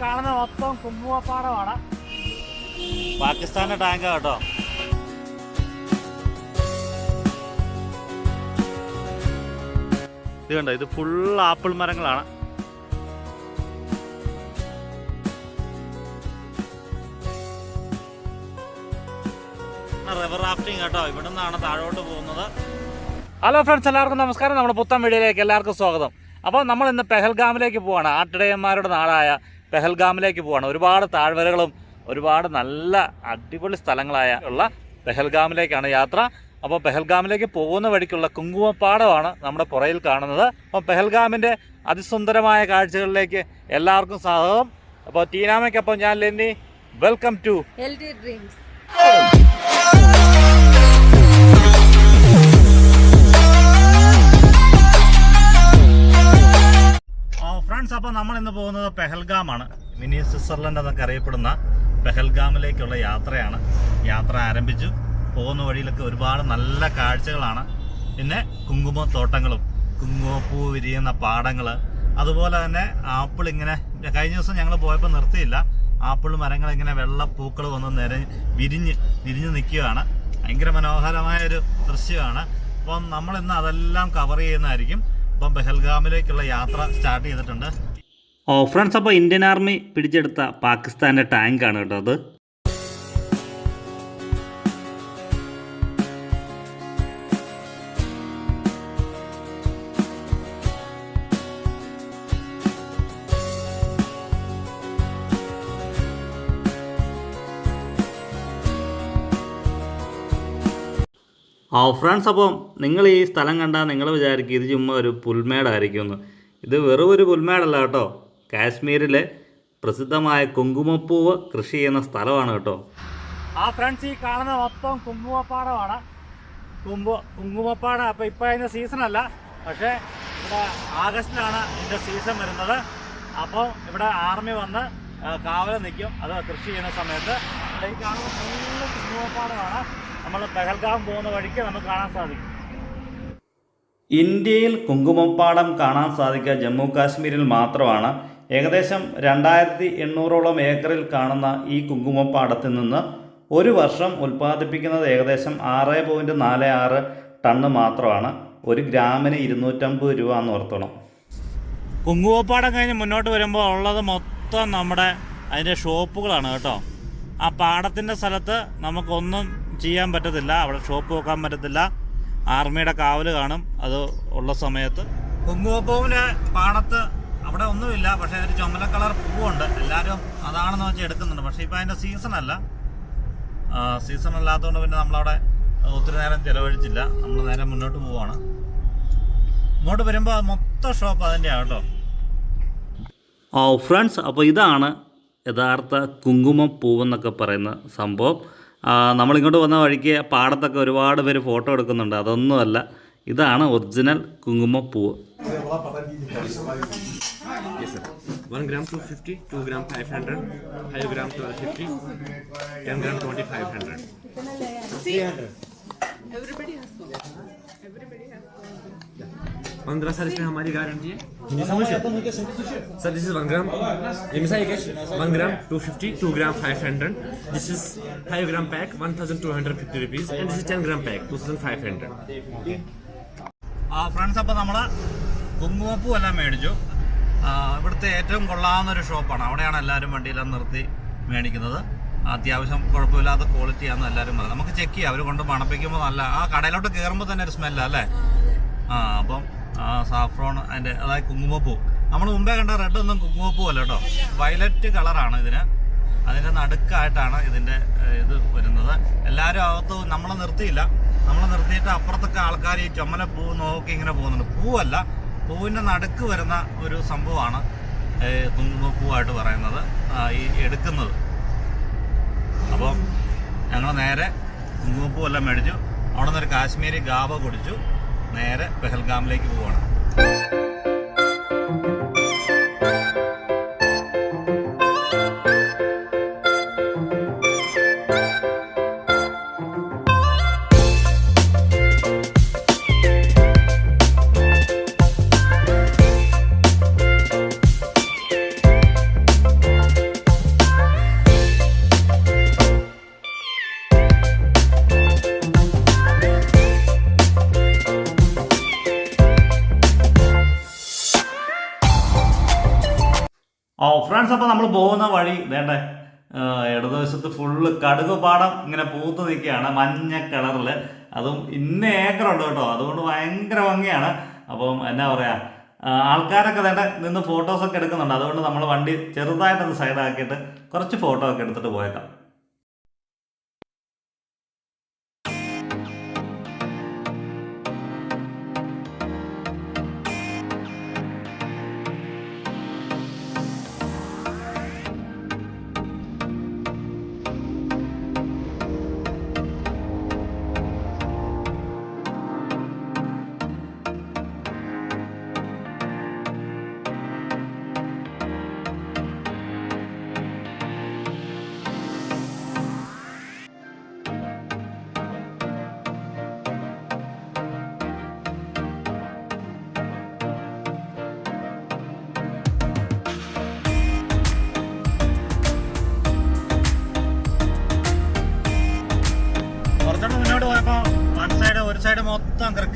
കാണുന്ന മൊത്തം കുമ്മുവപ്പാടമാണ് പാകിസ്ഥാന്റെ ടാങ്ക് കേട്ടോ. ഇത് കണ്ടോ ഇത് ഫുൾ ആപ്പിൾ മരങ്ങളാണ്. റിവർ റാഫ്റ്റിംഗ് കേട്ടോ ഇവിടെ നിന്നാണ് താഴോട്ട് പോകുന്നത്. ഹലോ ഫ്രണ്ട്സ് എല്ലാവർക്കും നമസ്കാരം. നമ്മുടെ പുത്തൻ വീഡിയോയിലേക്ക് എല്ലാവർക്കും സ്വാഗതം. അപ്പോൾ നമ്മൾ ഇന്ന് പെഹൽഗാമിലേക്ക് പോവാണ്. ആട്ടിടയന്മാരുടെ നാടായ പെഹൽഗാമിലേക്ക് പോവാണ്. ഒരുപാട് താഴ്വരകളും ഒരുപാട് നല്ല അടിപൊളി സ്ഥലങ്ങളായ ഉള്ള പെഹൽഗാമിലേക്കാണ് യാത്ര. അപ്പോൾ പെഹൽഗാമിലേക്ക് പോകുന്ന വഴിക്കുള്ള കുങ്കുമപ്പാടമാണ് നമ്മുടെ പുറയിൽ കാണുന്നത്. അപ്പോൾ പെഹൽഗാമിന്റെ അതിസുന്ദരമായ കാഴ്ചകളിലേക്ക് എല്ലാവർക്കും സ്വാഗതം. അപ്പോൾ ടീനാമയ്ക്കൊപ്പം ഞാൻ Lenny. Welcome to Healthy friends അപ്പോൾ നമ്മൾ ഇന്ന് പോകുന്നത് പെഹൽഗാമാണ്. മിനി സ്വിറ്റ്സർലൻഡ് എന്നൊക്കെ അറിയപ്പെടുന്ന പെഹൽഗാമിലേക്കുള്ള യാത്രയാണ്. യാത്ര ആരംഭിച്ചു. പോകുന്ന വഴിയിലൊക്കെ ഒരുപാട് നല്ല കാഴ്ചകളാണ്. പിന്നെ കുങ്കുമത്തോട്ടങ്ങളും കുങ്കുമപ്പൂ വിരിയുന്ന പാടങ്ങൾ അതുപോലെ തന്നെ ആപ്പിൾ ഇങ്ങനെ കഴിഞ്ഞ ദിവസം ഞങ്ങൾ പോയപ്പോൾ നിർത്തിയില്ല. ആപ്പിൾ മരങ്ങൾ ഇങ്ങനെ വെള്ളപ്പൂക്കൾ വന്ന് നിര വിരിഞ്ഞ് വിരിഞ്ഞ് നിൽക്കുകയാണ്. ഭയങ്കര മനോഹരമായ ഒരു ദൃശ്യമാണ്. അപ്പം നമ്മൾ ഇന്ന് അതെല്ലാം കവർ ചെയ്യുന്നതായിരിക്കും. അപ്പം പെഹൽഗാമിലേക്കുള്ള യാത്ര സ്റ്റാർട്ട് ചെയ്തിട്ടുണ്ട്. ഓ ഫ്രണ്ട്സ് അപ്പോൾ ഇന്ത്യൻ ആർമി പിടിച്ചെടുത്ത പാകിസ്ഥാന്റെ ടാങ്കാണ് കേട്ടോ അത്. ആ ഫ്രണ്ട്സ് അപ്പം നിങ്ങൾ ഈ സ്ഥലം കണ്ടാൽ നിങ്ങൾ വിചാരിക്കും ഇത് ചുമ്മാ ഒരു പുൽമേടായിരിക്കും എന്ന് ഇത് വെറും ഒരു പുൽമേടല്ല കേട്ടോ. കാശ്മീരിലെ പ്രസിദ്ധമായ കുങ്കുമപ്പൂവ് കൃഷി ചെയ്യുന്ന സ്ഥലമാണ് കേട്ടോ. ആ ഫ്രണ്ട്സ് ഈ കാണുന്ന മൊത്തം കുങ്കുമപ്പാടമാണ്. കുമ്പ കുങ്കുമപ്പാടം അപ്പോൾ ഇപ്പോൾ അതിന്റെ സീസൺ അല്ല. പക്ഷേ ഇവിടെ ആഗസ്റ്റിലാണ് ഇതിന്റെ സീസൺ വരുന്നത്. അപ്പോൾ ഇവിടെ ആർമി വന്ന് കാവല നിൽക്കും. അത് കൃഷി ചെയ്യുന്ന സമയത്ത്. ഈ കാണുന്ന ഫുള്ള് കുങ്കുമപ്പാടമാണ്. നമ്മൾ പെഹൽഗാം പോകുന്ന വഴിക്ക് നമുക്ക് കാണാൻ സാധിക്കും. ഇന്ത്യയിൽ കുങ്കുമപ്പാടം കാണാൻ സാധിക്കുക ജമ്മു കാശ്മീരിൽ മാത്രമാണ്. ഏകദേശം രണ്ടായിരത്തി എണ്ണൂറോളം ഏക്കറിൽ കാണുന്ന ഈ കുങ്കുമപ്പാടത്തിൽ നിന്ന് ഒരു വർഷം ഉൽപ്പാദിപ്പിക്കുന്നത് ഏകദേശം ആറ് പോയിന്റ് നാല് ആറ് ടണ്ണ് മാത്രമാണ്. ഒരു ഗ്രാമിന് ഇരുന്നൂറ്റമ്പത് രൂപ എന്ന് ഓർത്തോണം കുങ്കുമപ്പാടം കഴിഞ്ഞ് മുന്നോട്ട് വരുമ്പോൾ ഉള്ളത് മൊത്തം നമ്മുടെ അതിന്റെ ഷോപ്പുകളാണ് കേട്ടോ. ആ പാടത്തിന്റെ സ്ഥലത്ത് നമുക്കൊന്നും ചെയ്യാൻ പറ്റത്തില്ല അവിടെ ഷോപ്പ് വെക്കാൻ പറ്റത്തില്ല. ആർമിയുടെ കാവൽ കാണും അത് ഉള്ള സമയത്ത്. കുങ്കുമപ്പൂവിന് പാടത്ത് അവിടെ ഒന്നുമില്ല പക്ഷേ ഒരു ചുമല കളർ പൂവുണ്ട്. എല്ലാവരും അതാണെന്ന് വെച്ചാൽ എടുക്കുന്നുണ്ട്. പക്ഷേ ഇപ്പം അതിന്റെ സീസൺ അല്ല. സീസൺ അല്ലാത്തതുകൊണ്ട് പിന്നെ നമ്മളവിടെ ഒത്തിരി നേരം ചിലവഴിച്ചില്ല. നമ്മൾ നേരെ മുന്നോട്ട് പോവാണ്. ഇങ്ങോട്ട് വരുമ്പോൾ മൊത്തം ഷോപ്പ് അതിന്റെയാണ് കേട്ടോ. ഓ ഫ്രണ്ട്സ് അപ്പോൾ ഇതാണ് യഥാർത്ഥ കുങ്കുമം പൂവെന്നൊക്കെ പറയുന്ന സംഭവം. നമ്മളിങ്ങോട്ട് വന്ന വഴിക്ക് പാടത്തൊക്കെ ഒരുപാട് പേര് ഫോട്ടോ എടുക്കുന്നുണ്ട് അതൊന്നുമല്ല ഇതാണ് original കുങ്കുമപ്പൂവ് Yes, sir. 1 gram 250, 2 gram 500, 5 gram 1250, 10 gram 2500. पंद्रह सर इसमें हमारी गारंटी है हिंदी समझ sir this is one gram ये मिसाई cash one gram two fifty two gram five hundred this is five gram pack one thousand two hundred fifty rupees and this is ten gram pack two thousand five hundred ആ friends അപ്പോൾ നമ്മൾ കുങ്കുമപ്പൂ എല്ലാം മേടിച്ചു ആ, ഇവിടുത്തെ ഏറ്റവും കൊള്ളാവുന്ന ഒരു ഷോപ്പാണ് അവിടെയാണ് എല്ലാവരും വണ്ടിയെല്ലാം നിർത്തി മേടിക്കുന്നത് അത്യാവശ്യം കുഴപ്പമില്ലാത്ത ക്വാളിറ്റിയാണെന്ന് എല്ലാവരും പറയുന്നത് നമുക്ക് ചെക്ക് ചെയ്യാം അവർ കൊണ്ട് മണപ്പിക്കുമ്പോൾ നല്ല ആ കടയിലോട്ട് കയറുമ്പോൾ തന്നെ ഒരു സ്മെല്ല അല്ലേ ആ അപ്പം സാഫ്രോൺ അതിന്റെ അതായത് കുങ്കുമപ്പൂ. നമ്മൾ മുമ്പേ കണ്ട റെഡ് ഒന്നും കുങ്കുമപ്പൂ അല്ല കേട്ടോ. വയലറ്റ് കളറാണ് ഇതിന്. അതിന്റെ നടുക്കായിട്ടാണ് ഇതിന്റെ ഇത് വരുന്നത്. എല്ലാവരും അകത്ത് നമ്മളെ നിർത്തിയില്ല. നമ്മൾ നിർത്തിയിട്ട് അപ്പുറത്തൊക്കെ ആൾക്കാർ ഈ ചുമല പൂ നോക്കി ഇങ്ങനെ പോകുന്നുണ്ട്. പൂവല്ല പൂവിന്റെ നടുക്ക് വരുന്ന ഒരു സംഭവമാണ് കുങ്കുമപ്പൂവായിട്ട് പറയുന്നത് ഈ എടുക്കുന്നത്. അപ്പം ഞങ്ങൾ നേരെ കുങ്കുമപ്പൂ എല്ലാം മേടിച്ചു. അവിടെ നിന്നൊരു കാശ്മീരി ഗാബ കുടിച്ചു. നേരെ പെഹൽഗാമിലേക്ക് പോവാണ്. വഴി വേണ്ടേ ഇടതുവശത്ത് ഫുള്ള് കടുക് പാടം ഇങ്ങനെ പൂത്ത് നിൽക്കുകയാണ് മഞ്ഞ കളറിൽ അതും ഇന്ന ഏക്കറുണ്ട് കേട്ടോ അതുകൊണ്ട് ഭയങ്കര ഭംഗിയാണ്. അപ്പം എന്നാ പറയാ ആൾക്കാരൊക്കെ തന്നെ നിന്ന് ഫോട്ടോസൊക്കെ എടുക്കുന്നുണ്ട്. അതുകൊണ്ട് നമ്മൾ വണ്ടി ചെറുതായിട്ടൊന്ന് സൈഡാക്കിയിട്ട് കുറച്ച് ഫോട്ടോ ഒക്കെ എടുത്തിട്ട് പോയേക്കാം.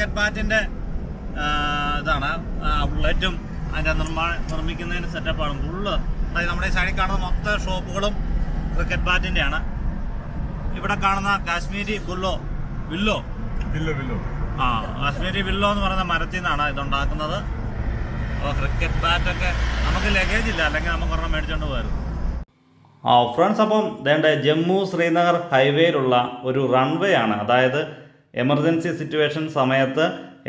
ക്രിക്കറ്റ് ബാറ്റിന്റെ ഇതാണ് ബുള്ളറ്റും അതിന്റെ നിർമ്മാണ നിർമ്മിക്കുന്നതിന് സെറ്റപ്പാണ് ഫുള്ള് അതായത് നമ്മുടെ ഈ സൈഡിൽ കാണുന്ന മൊത്തം ഷോപ്പുകളും ക്രിക്കറ്റ് ബാറ്റിന്റെ ആണ് ഇവിടെ കാണുന്ന കാശ്മീരി ബുല്ലോ വില്ലോ. Willow willow. ആ കാശ്മീരി വില്ലോ എന്ന് പറയുന്ന മരത്തിൽ നിന്നാണ് ഇതുണ്ടാക്കുന്നത് അപ്പോൾ ക്രിക്കറ്റ് ബാറ്റൊക്കെ നമുക്ക് ലഗേജ് ഇല്ല അല്ലെങ്കിൽ നമുക്ക് ഒരെണ്ണം മേടിച്ചോണ്ട് പോയിരുന്നു ആ ഫ്രണ്ട്സ് അപ്പം ദേണ്ട ജമ്മു ശ്രീനഗർ ഹൈവേയിലുള്ള ഒരു റൺവേ ആണ്. അതായത് എമർജൻസി സിറ്റുവേഷൻ സമയത്ത്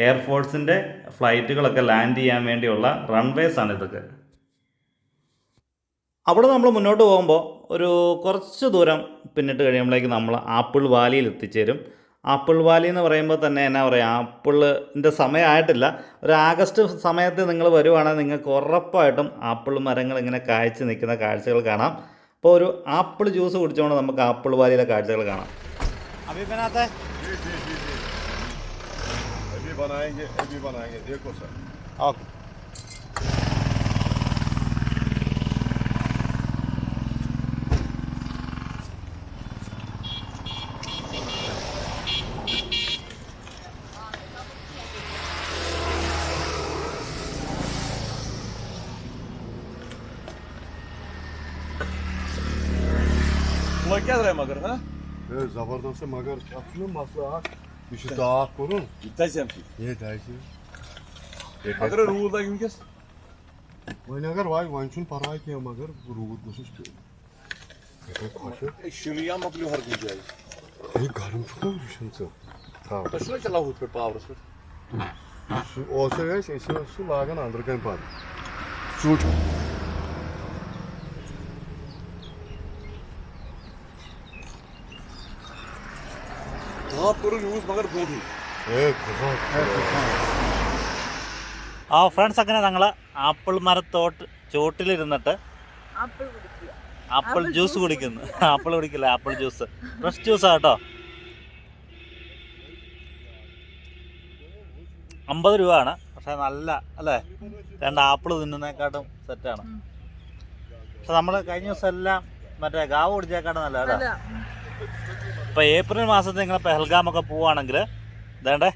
എയർഫോഴ്സിന്റെ ഫ്ലൈറ്റുകളൊക്കെ ലാൻഡ് ചെയ്യാൻ വേണ്ടിയുള്ള റൺവേസ് ആണ് ഇതൊക്കെ. അവിടെ നമ്മൾ മുന്നോട്ട് പോകുമ്പോൾ ഒരു കുറച്ച് ദൂരം പിന്നിട്ട് കഴിയുമ്പോഴേക്ക് നമ്മൾ ആപ്പിൾ വാലിയിൽ എത്തിച്ചേരും. ആപ്പിൾ വാലി എന്ന് പറയുമ്പോൾ തന്നെ എന്നാ പറയുക ആപ്പിളിന്റെ സമയമായിട്ടില്ല ഒരു ആഗസ്റ്റ് സമയത്ത് നിങ്ങൾ വരുവാണെങ്കിൽ നിങ്ങൾക്ക് ഉറപ്പായിട്ടും ആപ്പിൾ മരങ്ങൾ ഇങ്ങനെ കാഴ്ച നിൽക്കുന്ന കാഴ്ചകൾ കാണാം. അപ്പോൾ ഒരു ആപ്പിൾ ജ്യൂസ് കുടിച്ചുകൊണ്ട് നമുക്ക് ആപ്പിൾ വാലിയിലെ കാഴ്ചകൾ കാണാം. Ebi bana yenge, ebi bana yenge diye kosa. Al. लग क्या रहा है zabardansa magar atılır masla ha. Düşü daha ak konu. Gideceğim ki. Niye dersin? Magar ruhuda gün kes. Oynagar vay vançun para etmiyor magar ruhut nasıl istiyor? Şunu yanma bile harcayacağız. Ne garım çok olmuş şimdi. Tamam. Şuna çalah hutper pavrası. Olsa ya şey şu lagan andırkan padı. Şu Daha kuru use मगर बूढ़ी e kızım. ആ friends അങ്ങനെ ഞങ്ങൾ apple മരത്തോട്ട് ചോട്ടിലിരുന്നിട്ട് apple കുടിക്കുക apple apple juice juice കുടിക്കുന്നു apple കുടിക്കില്ല apple juice fresh ജ്യൂസാ കേട്ടോ അമ്പത് രൂപ ആണ് പക്ഷെ നല്ല അല്ലേ രണ്ട് ആപ്പിൾ തിന്നുന്നേക്കാട്ടും സെറ്റാണ് പക്ഷെ നമ്മൾ കഴിഞ്ഞ ദിവസം എല്ലാം മറ്റേ ഗാവ് കുടിച്ചേക്കാട്ടും നല്ല കേട്ടോ ഇപ്പൊ ഏപ്രിൽ മാസത്തിൽ നിങ്ങൾ പെഹൽഗാമൊക്കെ പോവുകയാണെങ്കിൽ ഇതേണ്ടേ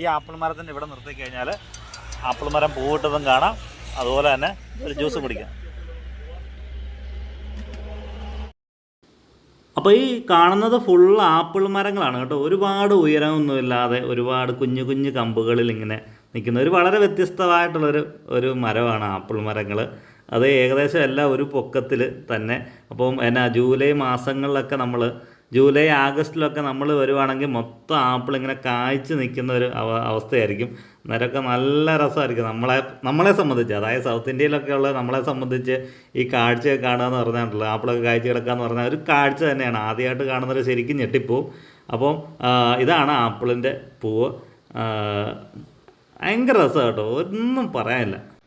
ഈ ആപ്പിൾ മരത്തിന്റെ ഇവിടെ നിർത്തി കഴിഞ്ഞാൽ ആപ്പിൾ മരം പൂവിട്ടതും കാണാം. അതുപോലെ തന്നെ ഒരു ജ്യൂസ് കുടിക്കാം. അപ്പോൾ ഈ കാണുന്നത് ഫുൾ ആപ്പിൾ മരങ്ങളാണ് കേട്ടോ. ഒരുപാട് ഉയരമൊന്നുമില്ലാതെ ഒരുപാട് കുഞ്ഞു കുഞ്ഞു കമ്പുകളിൽ ഇങ്ങനെ നിൽക്കുന്ന ഒരു വളരെ വ്യത്യസ്തമായിട്ടുള്ളൊരു ഒരു മരമാണ് ആപ്പിൾ മരങ്ങൾ അത് ഏകദേശം എല്ലാം ഒരു പൊക്കത്തിൽ തന്നെ. അപ്പം എന്നാ ജൂലൈ മാസങ്ങളിലൊക്കെ നമ്മൾ ജൂലൈ ആഗസ്റ്റിലൊക്കെ നമ്മൾ വരുവാണെങ്കിൽ മൊത്തം ആപ്പിൾ ഇങ്ങനെ കായ്ച്ച് നിൽക്കുന്ന ഒരു അവ അവസ്ഥയായിരിക്കും. അന്നേരമൊക്കെ നല്ല രസമായിരിക്കും. നമ്മളെ നമ്മളെ സംബന്ധിച്ച് അതായത് സൗത്ത് ഇന്ത്യയിലൊക്കെ ഉള്ള നമ്മളെ സംബന്ധിച്ച് ഈ കാഴ്ചയൊക്കെ കാണുക എന്ന് പറഞ്ഞിട്ടുള്ളത് ആപ്പിളൊക്കെ കാഴ്ച കിടക്കുക എന്ന് പറഞ്ഞാൽ ഒരു കാഴ്ച തന്നെയാണ്. ആദ്യമായിട്ട് കാണുന്നവർ ശരിക്കും ഞെട്ടിപ്പോവും. അപ്പം ഇതാണ് ആപ്പിളിന്റെ പൂവ്. ഭയങ്കര രസമാണ് കേട്ടോ. ഒന്നും പറയാനില്ല.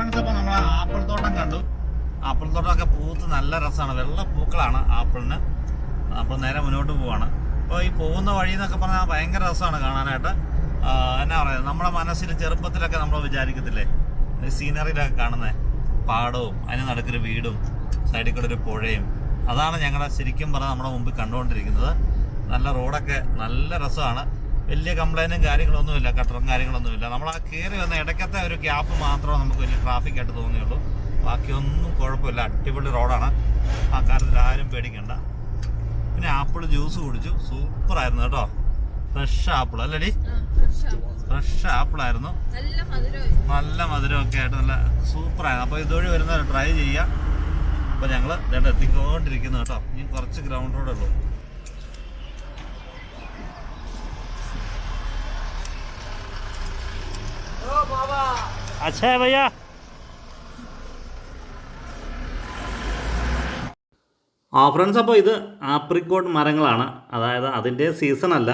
ആപ്പിൾ തോട്ടം കണ്ടു. ആപ്പിൾ തോട്ടമൊക്കെ പൂത്ത് നല്ല രസമാണ്. വെള്ള പൂക്കളാണ് ആപ്പിളിന്. അപ്പോൾ നേരെ മുന്നോട്ട് പോവാണ്. അപ്പോൾ ഈ പോകുന്ന വഴി എന്നൊക്കെ പറഞ്ഞാൽ ഭയങ്കര രസമാണ് കാണാനായിട്ട്. എന്നാ പറയുക നമ്മുടെ മനസ്സിൽ ചെറുപ്പത്തിലൊക്കെ നമ്മൾ വിചാരിക്കത്തില്ലേ? സീനറിയിലൊക്കെ കാണുന്നത് പാടവും അതിന് നടുക്കൊരു വീടും സൈഡിൽ കൂടെ ഒരു പുഴയും. അതാണ് ഞങ്ങളുടെ ശരിക്കും പറഞ്ഞാൽ നമ്മുടെ മുമ്പിൽ കണ്ടുകൊണ്ടിരിക്കുന്നത്. നല്ല റോഡൊക്കെ നല്ല രസമാണ്. വലിയ കംപ്ലൈന്റും കാര്യങ്ങളൊന്നുമില്ല കട്ടറും കാര്യങ്ങളൊന്നുമില്ല. നമ്മൾ ആ കയറി വന്ന ഇടയ്ക്കത്തെ ഒരു ഗ്യാപ്പ് മാത്രമേ നമുക്ക് വലിയ ട്രാഫിക് ആയിട്ട് തോന്നിയുള്ളൂ. ബാക്കിയൊന്നും കുഴപ്പമില്ല അടിപൊളി റോഡാണ് ആ കാര്യത്തിൽ ആരും പേടിക്കണ്ട. പിന്നെ ആപ്പിൾ ജ്യൂസ് കുടിച്ചു. സൂപ്പറായിരുന്നു കേട്ടോ. ഫ്രഷ് ആപ്പിൾ അല്ലടി ഫ്രഷ് ആപ്പിൾ ആയിരുന്നു. നല്ല മധുരമായി നല്ല മധുരമൊക്കെ ആയിട്ട് നല്ല സൂപ്പറായിരുന്നു അപ്പോൾ ഇതുവഴി വരുന്നവർ ട്രൈ ചെയ്യുക. അപ്പോൾ ഞങ്ങൾ രണ്ടെത്തിക്കൊണ്ടിരിക്കുന്നു കേട്ടോ. ഇനി കുറച്ച് ഗ്രൗണ്ട് റോഡേ ഉള്ളൂ. അച്ഛാ भैया। ആ ഫ്രണ്ട്സ് അപ്പോൾ ഇത് ആപ്രിക്കോട്ട് മരങ്ങളാണ്. അതായത് അതിന്റെ സീസൺ അല്ല.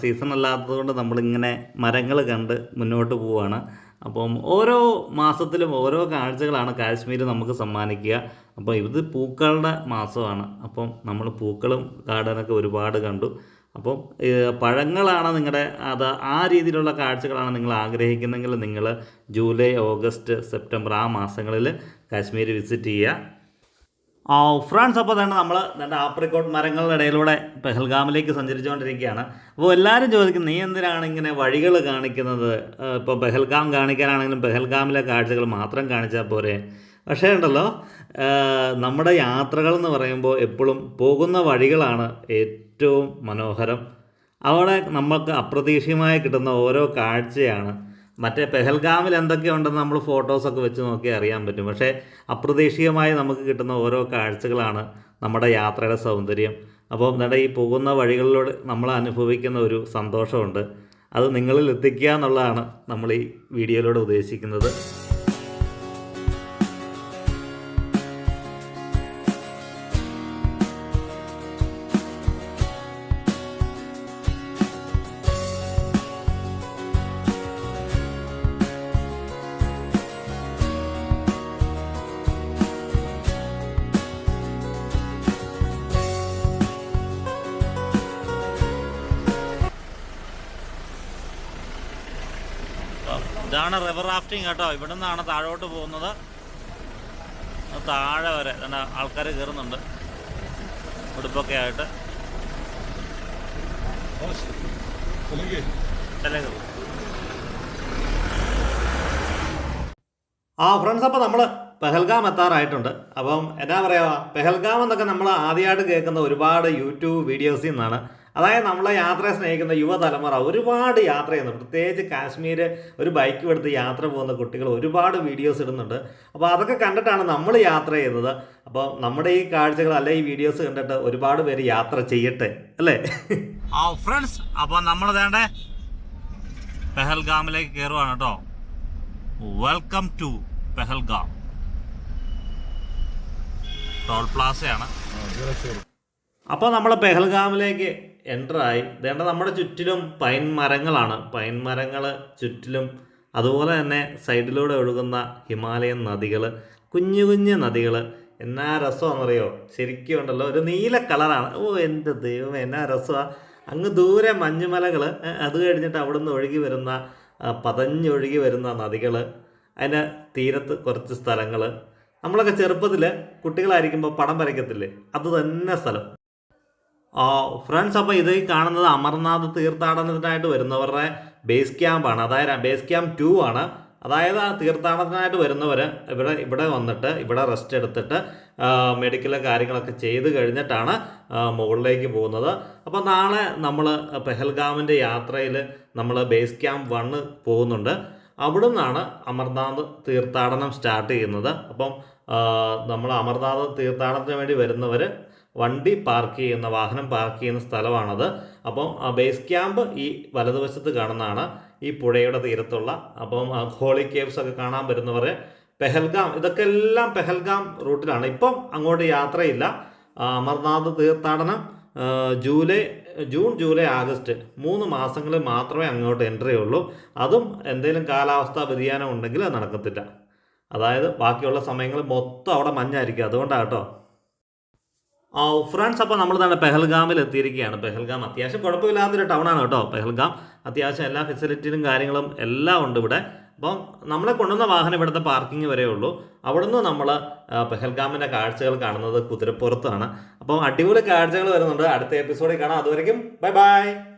സീസൺ അല്ലാത്തതുകൊണ്ട് നമ്മളിങ്ങനെ മരങ്ങൾ കണ്ട് മുന്നോട്ട് പോവുകയാണ് അപ്പം ഓരോ മാസത്തിലും ഓരോ കാഴ്ചകളാണ് കാശ്മീർ നമുക്ക് സമ്മാനിക്കുക. അപ്പോൾ ഇത് പൂക്കളുടെ മാസമാണ്. അപ്പം നമ്മൾ പൂക്കളും ഗാർഡനൊക്കെ ഒരുപാട് കണ്ടു. അപ്പം പഴങ്ങളാണ് നിങ്ങളുടെ അത് ആ രീതിയിലുള്ള കാഴ്ചകളാണ് നിങ്ങൾ ആഗ്രഹിക്കുന്നെങ്കിൽ നിങ്ങൾ ജൂലൈ ഓഗസ്റ്റ് സെപ്റ്റംബർ ആ മാസങ്ങളിൽ കാശ്മീർ വിസിറ്റ് ചെയ്യുക ആ ഫ്രാൻസ് അപ്പോൾ തന്നെ നമ്മൾ രണ്ട് ആപ്രിക്കോട്ട് മരങ്ങളുടെ ഇടയിലൂടെ പെഹൽഗാമിലേക്ക് സഞ്ചരിച്ചുകൊണ്ടിരിക്കുകയാണ്. അപ്പോൾ എല്ലാവരും ചോദിക്കും നീ എന്തിനാണ് ഇങ്ങനെ വഴികൾ കാണിക്കുന്നത്? ഇപ്പോൾ പെഹൽഗാം കാണിക്കാനാണെങ്കിലും പെഹൽഗാമിലെ കാഴ്ചകൾ മാത്രം കാണിച്ചാൽ പോരെ? പക്ഷേ ഉണ്ടല്ലോ നമ്മുടെ യാത്രകൾ എന്ന് പറയുമ്പോൾ എപ്പോഴും പോകുന്ന വഴികളാണ് ഏറ്റവും മനോഹരം. അവിടെ നമുക്ക് അപ്രതീക്ഷിതമായി കിട്ടുന്ന ഓരോ കാഴ്ചയാണ്. മറ്റേ പെഹൽഗാമിൽ എന്തൊക്കെയുണ്ടെന്ന് നമ്മൾ ഫോട്ടോസൊക്കെ വെച്ച് നോക്കി അറിയാൻ പറ്റും. പക്ഷേ അപ്രതീക്ഷിതമായി നമുക്ക് കിട്ടുന്ന ഓരോ കാഴ്ചകളാണ് നമ്മുടെ യാത്രയുടെ സൗന്ദര്യം. അപ്പോൾ നമ്മുടെ ഈ പോകുന്ന വഴികളിലൂടെ നമ്മൾ അനുഭവിക്കുന്ന ഒരു സന്തോഷമുണ്ട്. അത് നിങ്ങളിൽ എത്തിക്കുക എന്നുള്ളതാണ് നമ്മൾ ഈ വീഡിയോയിലൂടെ ഉദ്ദേശിക്കുന്നത്. ഇതാണ് റിവർ റാഫ്റ്റിംഗ് കേട്ടോ. ഇവിടെ നിന്നാണ് താഴോട്ട് പോകുന്നത്. താഴെ വരെ ആൾക്കാർ കയറുന്നുണ്ട്. ഉടുപ്പൊക്കെ ആയിട്ട്. ആ ഫ്രണ്ട്സ് അപ്പോൾ നമ്മൾ പെഹൽഗാം എത്താറായിട്ടുണ്ട്. അപ്പം എന്നാ പറയുക പെഹൽഗാം എന്നൊക്കെ നമ്മൾ ആദ്യമായിട്ട് കേൾക്കുന്ന ഒരുപാട് യൂട്യൂബ് വീഡിയോസിൽ നിന്നാണ് അതായത് നമ്മളെ യാത്രയെ സ്നേഹിക്കുന്ന യുവതലമുറ ഒരുപാട് യാത്ര ചെയ്യുന്നുണ്ട്. പ്രത്യേകിച്ച് കാശ്മീർ ഒരു ബൈക്ക് എടുത്ത് യാത്ര പോകുന്ന കുട്ടികൾ ഒരുപാട് വീഡിയോസ് ഇടുന്നുണ്ട്. അപ്പോൾ അതൊക്കെ കണ്ടിട്ടാണ് നമ്മൾ യാത്ര ചെയ്യുന്നത്. അപ്പോൾ നമ്മുടെ ഈ കാഴ്ചകൾ അല്ലെ ഈ വീഡിയോസ് കണ്ടിട്ട് ഒരുപാട് പേര് യാത്ര ചെയ്യട്ടെ അല്ലേ? ആ ഫ്രണ്ട്സ് അപ്പോൾ നമ്മൾ വേണ്ടേ പെഹൽഗാമിലേക്ക് കയറുവാണ് കേട്ടോ. Welcome to Pahalgam. ടോൾ പ്ലാസയാണ്. അപ്പോൾ നമ്മൾ പെഹൽഗാമിലേക്ക് എന്റർ ഇതേണ്ട നമ്മുടെ ചുറ്റിലും പൈൻ മരങ്ങളാണ്. പൈൻ മരങ്ങൾ ചുറ്റിലും അതുപോലെ തന്നെ സൈഡിലൂടെ ഒഴുകുന്ന ഹിമാലയൻ നദികൾ കുഞ്ഞു കുഞ്ഞു നദികൾ എന്നാ രസമാണെന്നറിയോ? ശരിക്കും ഉണ്ടല്ലോ. ഒരു നീല കളറാണ്. ഓ എന്റെ ദൈവം എന്നാ രസമാണ് അങ്ങ് ദൂരെ മഞ്ഞുമലകൾ അത് കഴിഞ്ഞിട്ട് അവിടുന്ന് ഒഴുകി വരുന്ന പതഞ്ഞൊഴുകി വരുന്ന നദികൾ അതിന്റെ തീരത്ത് കുറച്ച് സ്ഥലങ്ങൾ നമ്മളൊക്കെ ചെറുപ്പത്തിൽ കുട്ടികളായിരിക്കുമ്പോൾ പടം വരയ്ക്കത്തില്ലേ? അത് തന്നെ സ്ഥലം. ഫ്രണ്ട്സ് അപ്പോൾ ഇത് കാണുന്നത് അമർനാഥ് തീർത്ഥാടനത്തിനായിട്ട് വരുന്നവരുടെ ബേസ് ക്യാമ്പാണ് അതായത് ബേസ് ക്യാമ്പ് ടു ആണ്. അതായത് ആ തീർത്ഥാടനത്തിനായിട്ട് വരുന്നവർ ഇവിടെ ഇവിടെ വന്നിട്ട് ഇവിടെ റെസ്റ്റ് എടുത്തിട്ട് മെഡിക്കൽ കാര്യങ്ങളൊക്കെ ചെയ്ത് കഴിഞ്ഞിട്ടാണ് മുകളിലേക്ക് പോകുന്നത്. അപ്പോൾ നാളെ നമ്മൾ പെഹൽഗാമിന്റെ യാത്രയിൽ നമ്മൾ ബേസ് ക്യാമ്പ് വണ്ണ് പോകുന്നുണ്ട്. അവിടെ നിന്നാണ് അമർനാഥ് തീർത്ഥാടനം സ്റ്റാർട്ട് ചെയ്യുന്നത്. അപ്പം നമ്മൾ അമർനാഥ് തീർത്ഥാടനത്തിന് വേണ്ടി വരുന്നവർ വണ്ടി പാർക്ക് ചെയ്യുന്ന വാഹനം പാർക്ക് ചെയ്യുന്ന സ്ഥലമാണത്. അപ്പം ബേസ് ക്യാമ്പ് ഈ വലതുവശത്ത് കാണുന്നതാണ്. ഈ പുഴയുടെ തീരത്തുള്ള അപ്പം ഹോളി കേവ്സ് ഒക്കെ കാണാൻ വരുന്നവർ പെഹൽഗാം ഇതൊക്കെ എല്ലാം പെഹൽഗാം റൂട്ടിലാണ്. ഇപ്പം അങ്ങോട്ട് യാത്രയില്ല. അമർനാഥ് തീർത്ഥാടനം ജൂലൈ ജൂൺ ജൂലൈ ആഗസ്റ്റ് മൂന്ന് മാസങ്ങളിൽ മാത്രമേ അങ്ങോട്ട് എൻട്രി ഉള്ളൂ. അതും എന്തെങ്കിലും കാലാവസ്ഥാ വ്യതിയാനം ഉണ്ടെങ്കിൽ അത് നടക്കത്തില്ല. അതായത് ബാക്കിയുള്ള സമയങ്ങൾ മൊത്തം അവിടെ മഞ്ഞായിരിക്കും. അതുകൊണ്ടാണ് കേട്ടോ. ഫ്രണ്ട്സ് അപ്പോൾ നമ്മൾ തന്നെ പെഹൽഗാമിൽ എത്തിയിരിക്കുകയാണ് പെഹൽഗാം അത്യാവശ്യം കുഴപ്പമില്ലാത്തൊരു ടൗണാണ് കേട്ടോ പെഹൽഗാം. അത്യാവശ്യം എല്ലാ ഫെസിലിറ്റിയും കാര്യങ്ങളും എല്ലാം ഉണ്ട് ഇവിടെ. അപ്പം നമ്മളെ കൊണ്ടുവന്ന വാഹനം ഇവിടുത്തെ പാർക്കിംഗ് വരെ ഉള്ളൂ. അവിടുന്ന് നമ്മൾ പെഹൽഗാമിന്റെ കാഴ്ചകൾ കാണുന്നത് കുതിരപ്പുറത്താണ്. അപ്പം അടിപൊളി കാഴ്ചകൾ വരുന്നുണ്ട്. അടുത്ത എപ്പിസോഡിൽ കാണാം. അതുവരെയും ബൈ ബൈ.